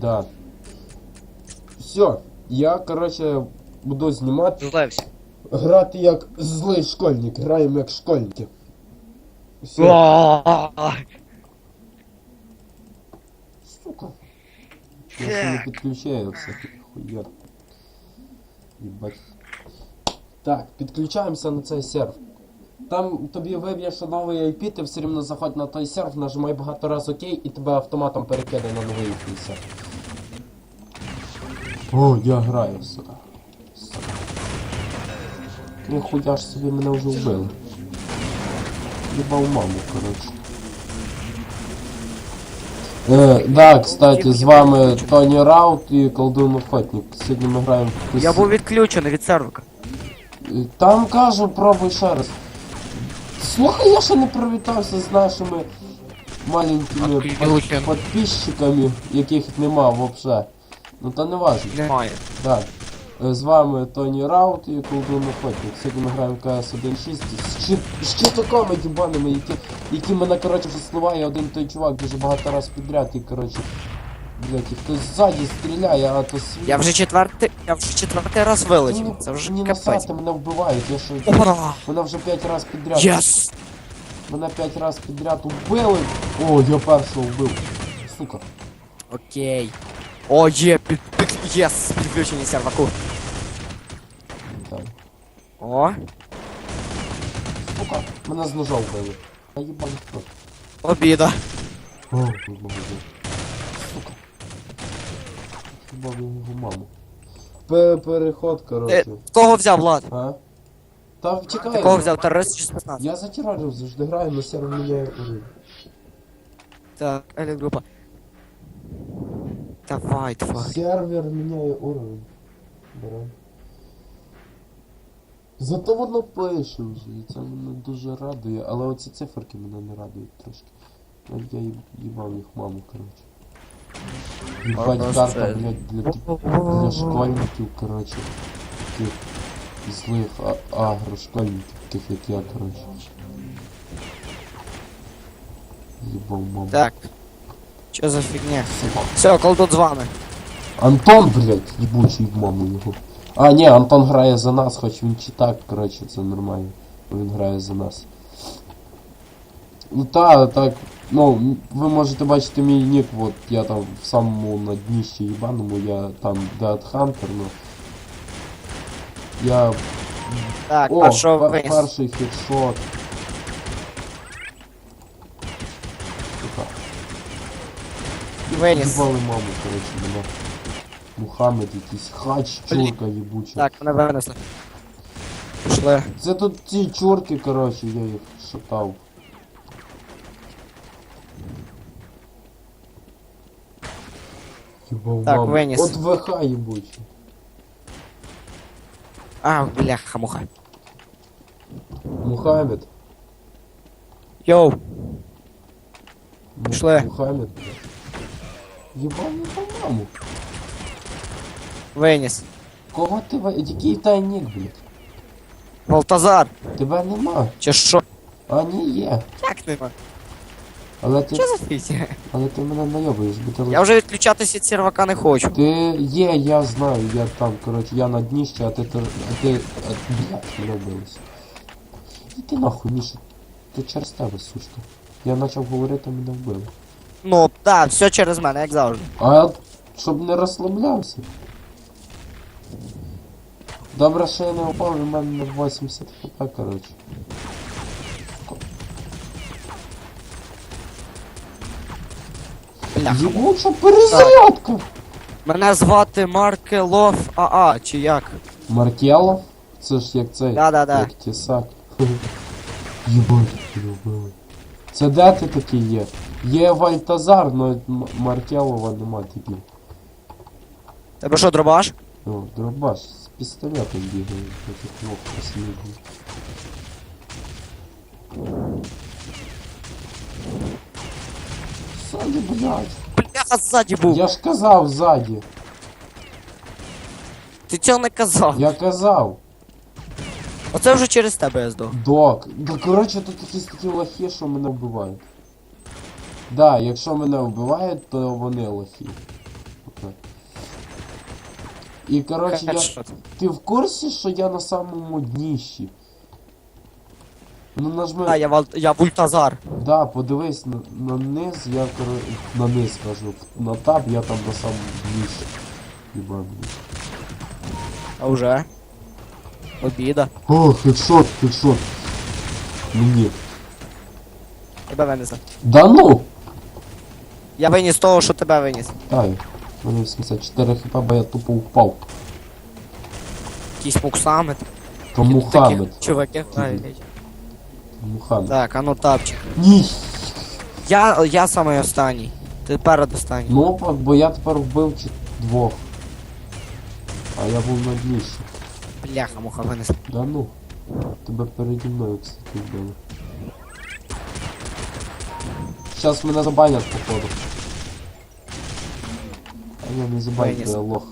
Да. Все, я, короче, буду знімати. Злився. Грати як злий школьник, граємо як школьники. Все, сука. Я не підключаю все. Хуя. Єбать. Так, підключаємося на цей серв. Там тобі виб'є, що новий IP, ти все рівно заходь на той серв, нажимай багато раз ОК і тебе автоматом перекиде на новий IP серв. О, я граю, сука. Сука. Ніхуя ж собі мене вже вбили. Їбав маму, коротше. Е, да, кстати, з вами Тоні Раут і Колдун Охотник. Сьогодні ми граємо в Я був відключений від сервера. Е, Там кажу, пробуй ще раз. Слухай, я ще не привітався з нашими маленькими Відключен. под- підписчиками, яких нема вообще. Ну то не важно. Немає. Так. Е, З вами Тоні Раут і Колдун Охотник. Сьогодні ми граємо КС 1.6 з щитоками дібаними, які, які мене, коротше, вже сливає один той чувак дуже багато раз підряд і, коротше, блять, і хтось ззаді стріляє, а то свій. Я вже четвертий. Я вже четвертий раз вилетів. Мені- Це вже мені насрати, мене вбивають, я що... Мене вже п'ять раз підряд. Єс! Мене п'ять раз підряд убили. О, я першого вбив. Сука. Окей. О, є, під, під, єс, підключені серваку. Так. О, Сука. Мене з ножа вбили. А їбаний хто. обіда. О, їбав Сука. Їбав його маму. Пе- Переход, Ти коротше. кого взяв, Влад? А? Та Ти втікай. кого взяв? Терорист чи спецназ? Я затиражив, завжди граю, на сервер міняє уровень. Так, електропа. Давай, тварь. Сервер міняє уровень. Берем. Зато воно пише вже, і це мене дуже радує, але оці циферки мене не радують трошки. Я їб- їбав їх маму, коротше. Їбать карта, блядь, для, для школьників, коротше. Таких злих а- агрошкольників, таких як я, коротше. Їбав маму. Так. Що за фігня? Сука. Все, колдун з вами. Антон, блядь, їбучий в маму його. А, ні, Антон грає за нас, хоч він чи так, коротше, це нормально. Бо Він грає за нас. Ну та, так, ну, м, ви можете бачити мій нік, от я там в самому на дніщі їбаному, я там Dead Hunter, ну. Я. Так, О, першого пер- виніс. перший хедшот. Виніс. Їбали маму, коротше, мене. Мухаммед якийсь хач, чурка їбуча. Так, мене винесли. Пішли. Це тут ці чурки, коротше, я їх шатав. Їбав Так, маму. виніс. От ВХ їбучий. А, бляха, муха. Мухаммед. Йоу, Пішли. Мухаммед, блядь. Їбав їбав маму. виніс. Кого ти ви... Який тайник, блядь? Валтазар. Тебе нема. Чи що? А ні є. Як нема? Але ти, Що за фігня? але ти мене найобуєш, бо ти Я вже відключатися від сервака не хочу. Ти є, я знаю, я там, коротше, я на дніщі, а ти а ти. А, блядь, мене вбилося. Іди нахуй, Міша. Ти через тебе, сучка. Я почав говорити, мене вбили. Ну, так, все через мене, як завжди. А щоб не розслаблявся. Добре, що я не упав, у мене на 80 хп, коротше. Єбуча перезарядка! Мене звати Маркелов АА, чи як? Маркело? Це ж як цей. Да-да-да. Як тісак. Єбать, любили. Це де ти такий є? Є Вальтазар, но М- Маркелова нема типу. Тебе що, дробаш? О, дробаш з пістолетом бігає, таких ног послідний. Ззаді, блядь. Бляха, ззаді був. Я ж казав ззаді. Ти цього не казав. Я казав. Оце вже через тебе я здох. Док. Да коротше тут якісь такі лохи, що мене вбивають. Да, якщо мене вбивають, то вони лохи. І коротше, я... Ти в курсі, що я на самому дніщі? Ну нажми. Да, я, вал... я Вультазар. Да, подивись на, на низ, я кор... на низ кажу. На таб я там на самому дніщі. Хіба. А уже? Обіда. О, хедшот, хедшот. Мені. Тебе винесли. Да ну! Я виніс того, що тебе виніс. Ай, у мене 84 хп, бо я тупо впав. Якийсь муксамет. То Мухаммед. Чуваків грають. Мухаммед. Так, а ну тапчик. Ні. Я, я самий останній. Ти перед останній. Ну, бо- я тепер вбив чи двох. А я був на дніщі. Бляха, муха винесли. Да ну. Тебе переді мною, кстати, вбили. Сейчас мене забанять, походу. А я не забаню, Виніс. я лох.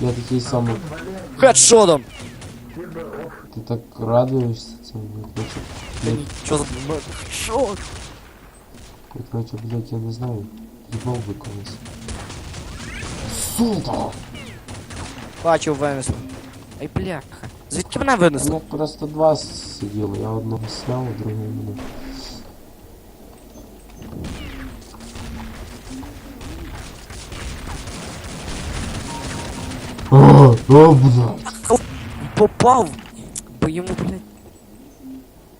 Я такий самий. Хедшотом! Ти так радуєшся цьому, короче. Та Я, нічого за... Хедшот! я, короче, блядь, я не знаю. Їбав би колись. Сука! Бачив, винесли. Ай, бляха. Звідки мене винесли? Ну просто два сиділи, я одного сняв, а другого мене. О, о, блядь. Попав! Бо йому, блядь.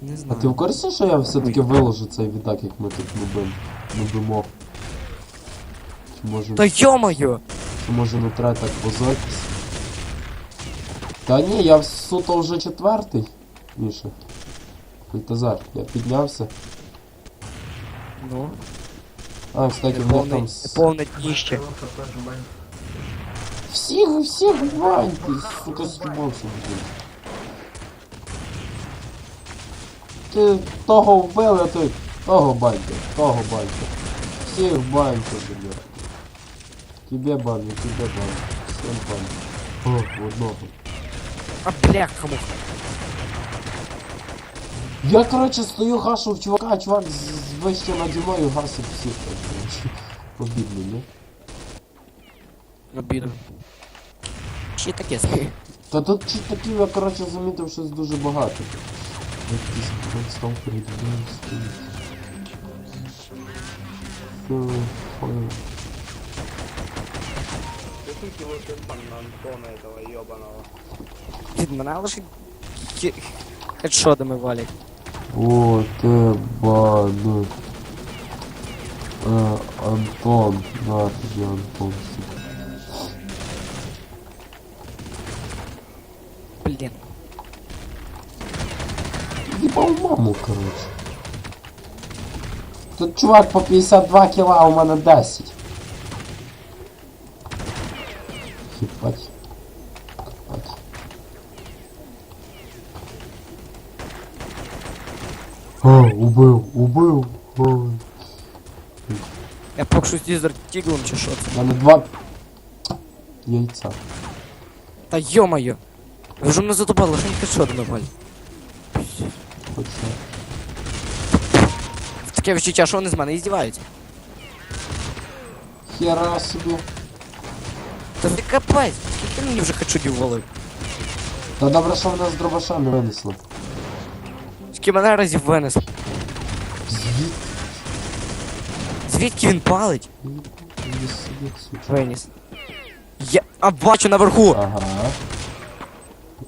Не А знаю. ти в курсі, що я все-таки виложу цей відак, як ми тут нубим? Нубимо? Чи може, Та йо-моє! чи може не треба так позоритись? Та ні, я суто вже четвертий, Міша. Фультазар, я піднявся. Ну, А, кстати, в них там... с- неповне дніще. Всіх, всіх баньте, сука, стібався, блін. Ти того вбили, а ти того баньте, того баньте. Всіх баньте, блядь. Тебе баню, тебе баню. Всім баню. О, одного. А бляха муха. Я, короче, стою, гашу в чувака, а чувак вище наді мною гасить всіх, короче. Обідно, не? Обіду. Чи таке собі? Та тут чи такі, я, короче, замітив щось дуже багато. Якийсь став перед мною стоїть. Хуй. Какие лучше на Антона этого ебаного. Від мене лише кі- хедшотами валять. О, те бану. Е, Антон, на тобі Антон. сука. Блін. Їбав маму, короче. Тут чувак по 52 кіла, а у мене 10. Хіпать. Хіпать. А, убив, убив. Ой. Я поки що зі тіглом чи що це? У мене два яйця. Та йо-моє. Ви вже мене задобали, лише хедшотами валять. Хоча. Таке відчуття, що вони з мене іздіваються. Хера собі. Та ти капець, скільки мені вже хедшотів валив? Та добре, що вона з дробаша не Скільки мене разів винесли? Звідки? Звідки він палить? Виніс. Я. А бачу наверху! Ага.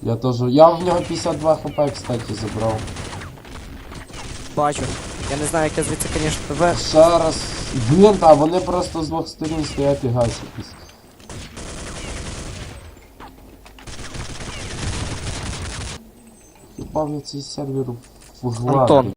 Я тоже. Я в нього 52 хп, кстати, забрав. Бачу. Я не знаю, як я звідси, звісно, тебе. Ще раз. Блін, та вони просто з двох сторін стоять і гасять. Хіба я цей сервер в. Антон.